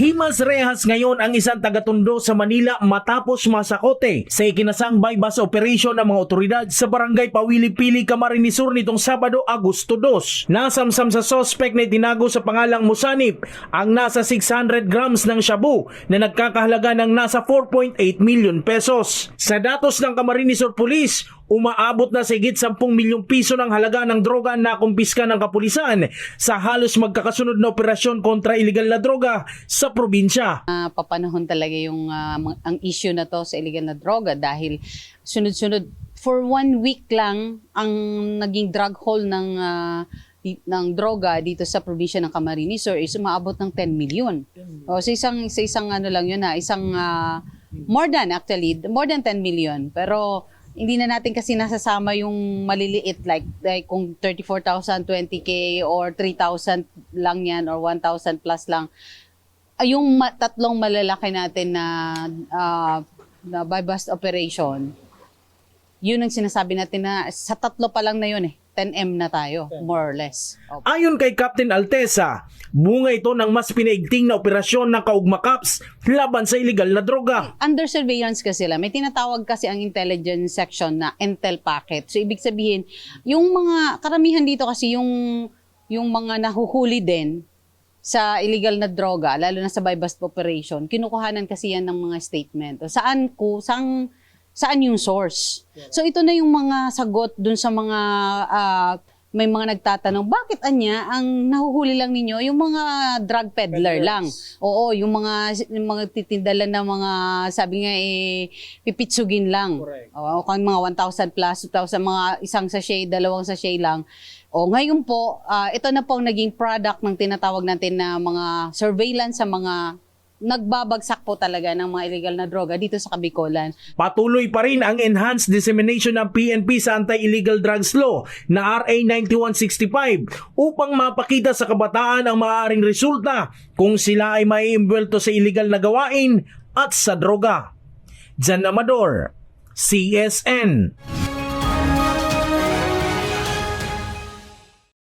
Himas rehas ngayon ang isang tagatundo sa Manila matapos masakote sa ikinasang bypass operation ng mga otoridad sa barangay Pawili-Pili, Camarines Sur nitong Sabado, Agosto 2. Nasamsam sa sospek na itinago sa pangalang Musanip ang nasa 600 grams ng shabu na nagkakahalaga ng nasa 4.8 million pesos. Sa datos ng Camarines Sur Police, umaabot na sa higit 10 milyong piso ng halaga ng droga na kumpiska ng kapulisan sa halos magkakasunod na operasyon kontra illegal na droga sa probinsya. Ah, papanahon talaga yung mga- ang issue na to sa illegal na droga dahil sunod-sunod for one week lang ang naging drug haul ng di- ng droga dito sa probinsya ng Camarines Sur is umaabot ng 10 million. O sa isang sa isang ano lang yun na, isang ah, more than actually, more than 10 million. Pero hindi na natin kasi nasasama yung maliliit like, like kung 34,000, 20k or 3,000 lang yan or 1,000 plus lang ay, yung tatlong malalaki natin na ah, na by bust operation, yun ang sinasabi natin na sa tatlo pa lang na yun eh. 10M na tayo, more or less. Opo. Ayon kay Captain Altesa, bunga ito ng mas pinaigting na operasyon ng kaugmakaps laban sa illegal na droga. Under surveillance kasi sila, may tinatawag kasi ang intelligence section na intel packet. So ibig sabihin, yung mga karamihan dito kasi yung yung mga nahuhuli din sa illegal na droga, lalo na sa buy bust operation, kinukuhanan kasi yan ng mga statement. Saan ko, saan, saan yung source? So ito na yung mga sagot dun sa mga ah, may mga nagtatanong, bakit anya ang nahuhuli lang ninyo yung mga drug peddler lang? Oo, yung mga yung mga titinda lang ng mga sabi nga eh pipitsugin lang. Oo, kung mga 1,000 plus, 2,000 mga isang sachet, dalawang sachet lang. O ngayon po, ah, ito na po ang naging product ng tinatawag natin na mga surveillance sa mga nagbabagsak po talaga ng mga illegal na droga dito sa Kabikolan. Patuloy pa rin ang enhanced dissemination ng PNP sa Anti-Illegal Drugs Law na RA 9165 upang mapakita sa kabataan ang maaaring resulta kung sila ay maiimbwelto sa illegal na gawain at sa droga. Jan Amador, CSN.